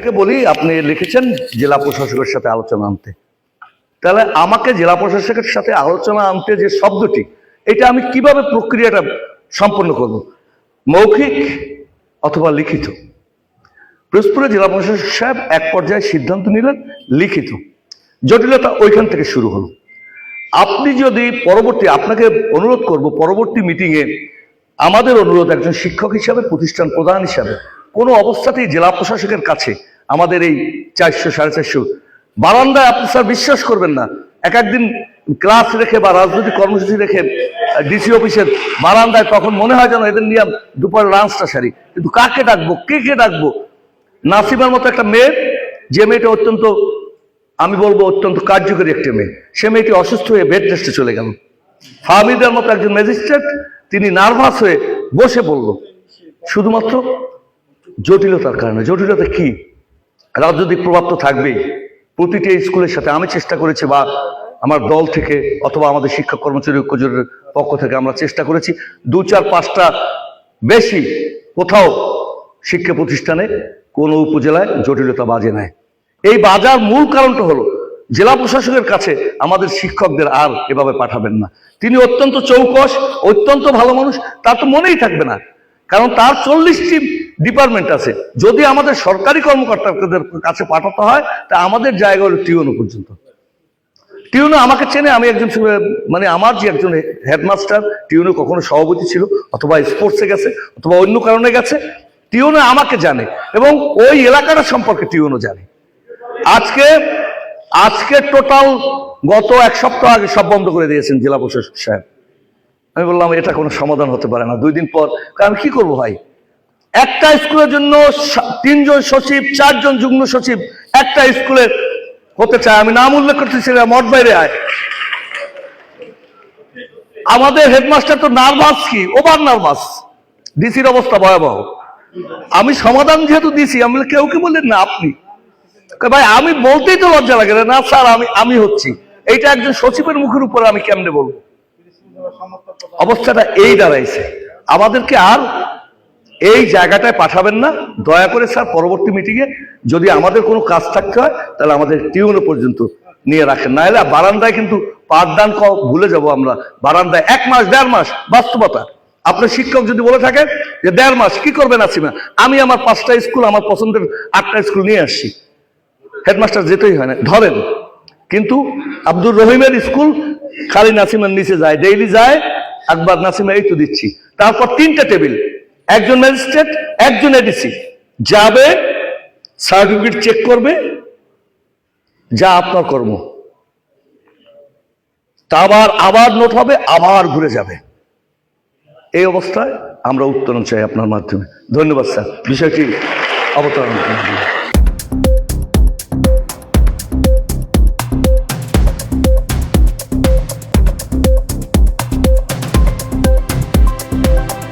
থেকে বলি, আপনি লিখেছেন জেলা প্রশাসকের সাথে আলোচনা আনতে। তাহলে আমাকে জেলা প্রশাসকের সাথে আলোচনা আনতে যে শব্দটি, এটা আমি কীভাবে প্রক্রিয়াটা সম্পন্ন করব? মৌখিক অথবা লিখিত? পিরোজপুরে জেলা প্রশাসক সাহেব এক পর্যায়ে সিদ্ধান্ত নিলেন, লিখিত। জটিলতা ওইখান থেকে শুরু হলো। আপনি যদি পরবর্তী, আপনাকে অনুরোধ করব, পরবর্তী মিটিংয়ে আমাদের অনুরোধ একজন শিক্ষক হিসাবে, প্রতিষ্ঠান প্রধান হিসাবে, কোনো অবস্থাতেই জেলা প্রশাসকের কাছে আমাদের এই চারশো, সাড়ে চারশো। বারান্দায় আপনি স্যার বিশ্বাস করবেন না। এক একদিন ক্লাস রেখে বা রাজনৈতিক কর্মসূচি রেখে ডিসি অফিসের বারান্দায় তখন মনে হয় যেন এদের নিয়ে দুপুর লাঞ্চটা সারি। কিন্তু কাকে ডাকবো? কে কে ডাকবো? নাসিমার মতো একটা মেয়ে, যে মেয়েটা অত্যন্ত, আমি বলব অত্যন্ত কার্যকরী একটা মেয়ে। সে মেয়েটি অসুস্থ হয়ে বেড রেস্টে চলে গেল। ফাহমিদের মতো একজন ম্যাজিস্ট্রেট তিনি নার্ভাস হয়ে বসে পড়ল শুধুমাত্র জটিলতার কারণে, জটিলতা কি? রাজনৈতিক প্রভাব তো থাকবেই, প্রতিটি স্কুলের সাথে আমি চেষ্টা করেছি বা আমার দল থেকে অথবা আমাদের শিক্ষক কর্মচারী ঐক্যজোটের পক্ষ থেকে আমরা চেষ্টা করেছি। দু চার পাঁচটা বেশি কোথাও শিক্ষা প্রতিষ্ঠানে কোনো উপজেলায় জটিলতা বাজে নেয় এই বাজার মূল কারণটা হলো, জেলা প্রশাসকের কাছে আমাদের শিক্ষকদের আর এভাবে পাঠাবেন না। তিনি অত্যন্ত চৌকস, অত্যন্ত ভালো মানুষ তার তো মনেই থাকবে না। কারণ তার চল্লিশটি ডিপার্টমেন্ট আছে। যদি আমাদের সরকারি কর্মকর্তাদের কাছে পাঠাতে হয়, তা আমাদের জায়গা হলো টিউনো পর্যন্ত। টিউনো আমাকে চেনে, আমি একজন মানে আমার যে একজন হেডমাস্টার, টিউনো কখনো সভাপতি ছিল, অথবা স্পোর্টসে গেছে, অথবা অন্য কারণে গেছে। টিউনো আমাকে জানে, এবং ওই এলাকাটা সম্পর্কে টিউনো জানে। আজকে আজকে টোটাল গত এক সপ্তাহ আগে সব বন্ধ করে দিয়েছেন জেলা প্রশাসক সাহেব। আমি বললাম, এটা কোনো সমাধান হতে পারে না দুই দিন পর আমি কি করব ভাই? একটা স্কুলের জন্য তিনজন সচিব, চারজন যুগ্ম সচিব একটা স্কুলে হতে চায়। আমি নাম উল্লেখ করতেছি মঠ বাইরে আয়। আমাদের হেডমাস্টার তো নার্ভাস কি? Over nervous. ডিসির অবস্থা ভয়াবহ। আমি সমাধান যেহেতু দিছি, আমি কেউ কি বললেন না আপনি? ভাই, আমি বলতেই তো লজ্জা লাগে না স্যার, আমি আমি হচ্ছি। এইটা একজন সচিবের মুখের উপরে আমি কেমনে বলব? অবস্থাটা এই দাঁড়াইছে। আমাদেরকে আর এই জায়গাটায় পাঠাবেন না। দয়া করে স্যার, পরবর্তী মিটিংয়ে যদি আমাদের কোনো কাজ থাকতে হয়, তাহলে আমাদের টিউনো পর্যন্ত নিয়ে রাখেন। না হলে বারান্দায় কিন্তু পাঠদান ভুলে যাব আমরা। বারান্দায় এক মাস, দেড় মাস, বাস্তবতা। আপনার শিক্ষক যদি বলে থাকেন যে, দেড় মাস, কি করবেন আসিমা আমি আমার পাঁচটা স্কুল, আমার পছন্দের আটটা স্কুল নিয়ে আসছি। হেডমাস্টার যেতেই হয় না, ধরেন। কিন্তু আব্দুর রহিমের স্কুল খালি নাসিমের নিচে যায় ডেইলি যায়। একবার নাসিমা এই তো দিচ্ছি। তারপর তিনটা টেবিল। একজন ম্যাজিস্ট্রেট, একজন এডিসি। যাবে, সার্টিফিকেট চেক করবে, যা আপনার কর্ম। তা আবার আবার নোট হবে, আবার ঘুরে যাবে। এই অবস্থায় আমরা উত্তরণ চাই আপনার মাধ্যমে। ধন্যবাদ, স্যার। বিষয়টি অবতরণ।